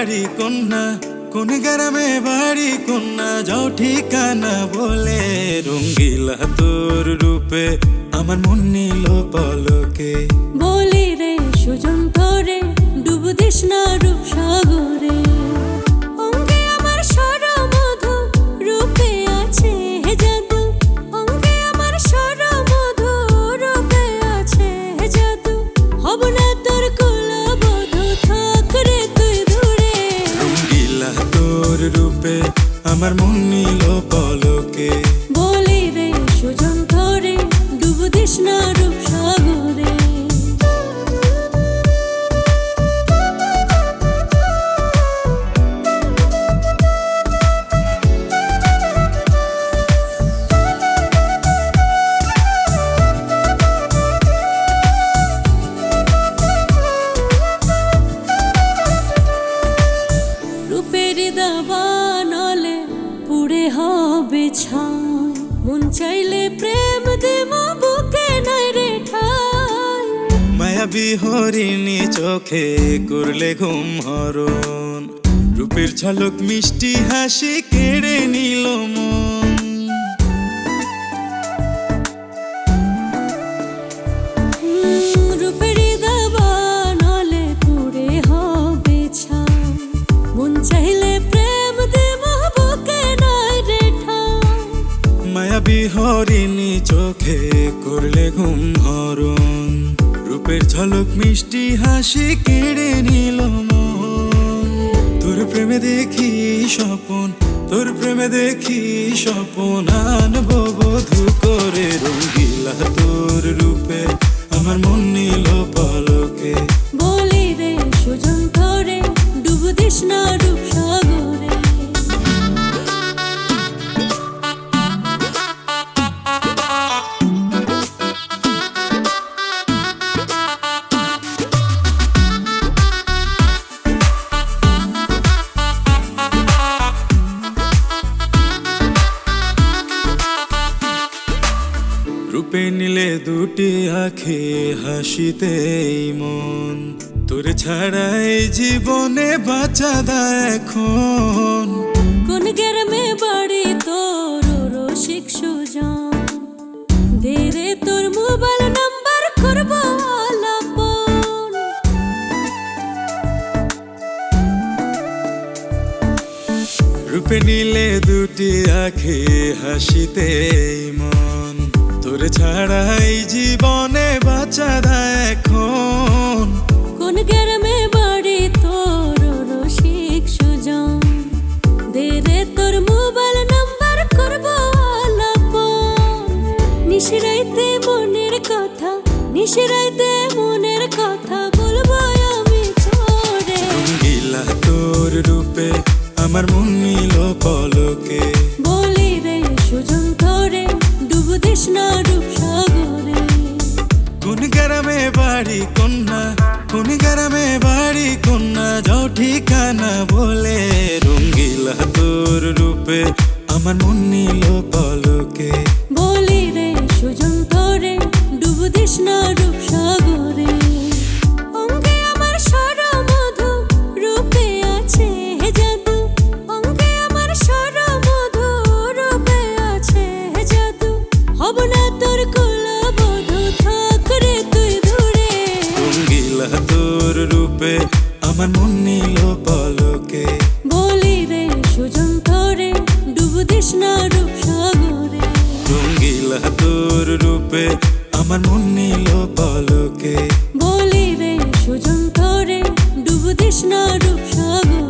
বাড়ি কন্যা, কোন গ্রামে বাড়ি কন্যা, যাও ঠিকানা বলে রঙ্গিলা তোর রূপে আমার মন নিল পলকে। বলি রে সুজন তোরে ডুব দিস না রূপ সাগরে আমার মন নিল হবে ছাই। মন চাইলে প্রেম দেব, বুকে নাই রে ঠাই। মায়াবী হরিণী চোখে করলে ঘুম হরণ। রূপের ঝলক মিষ্টি হাসি কেড়ে নিল মন। হরিণী চোখে করলে ঘুম হরণ। রূপের ঝলক মিষ্টি হাসি কেড়ে নিল তোর প্রেমে দেখি স্বপন, তোর প্রেমে দেখি স্বপন, আনব বধু। রূপে নিলে দুটি আখে হাসিতেই মন। তোর ছাড়াই জীবনে বাঁচা দা এখন। কোন গ্রামে বাড়ি তোর রসিক সুজন। দে রে তোর মোবাইল নাম্বার করব রূপে নিলে দুটি আখে হাসিতেই মন। তোর ছাড়াই জীবনে বাঁচা এখন। কোন গ্রামে বাড়ি তোর রসিক সুজন। দে রে তোর মোবাইল নাম্বার করব আলাপন। নিশিরাইতে মনের কথা নিশিরাইতে মনের কথা বলব আমি তোরে। রঙ্গিলা তোর রূপে আমার মন নিল পলকে। বাড়ি কন্যা কোন গ্রামে বাড়ি কন্যা, যাও ঠিকানা বলে রঙ্গিলা তোর রূপে আমার মন নিল রঙ্গিলা তোর রূপে আমার মন নিল পলকে। বলি রে সুজন তোরে ডুবু দিস না রূপ সাগরে রঙ্গিলা তোর রূপে আমার মন নিল পলকে। বলি রে সুজন তোরে ডুবু দিস না রূপ সাগরে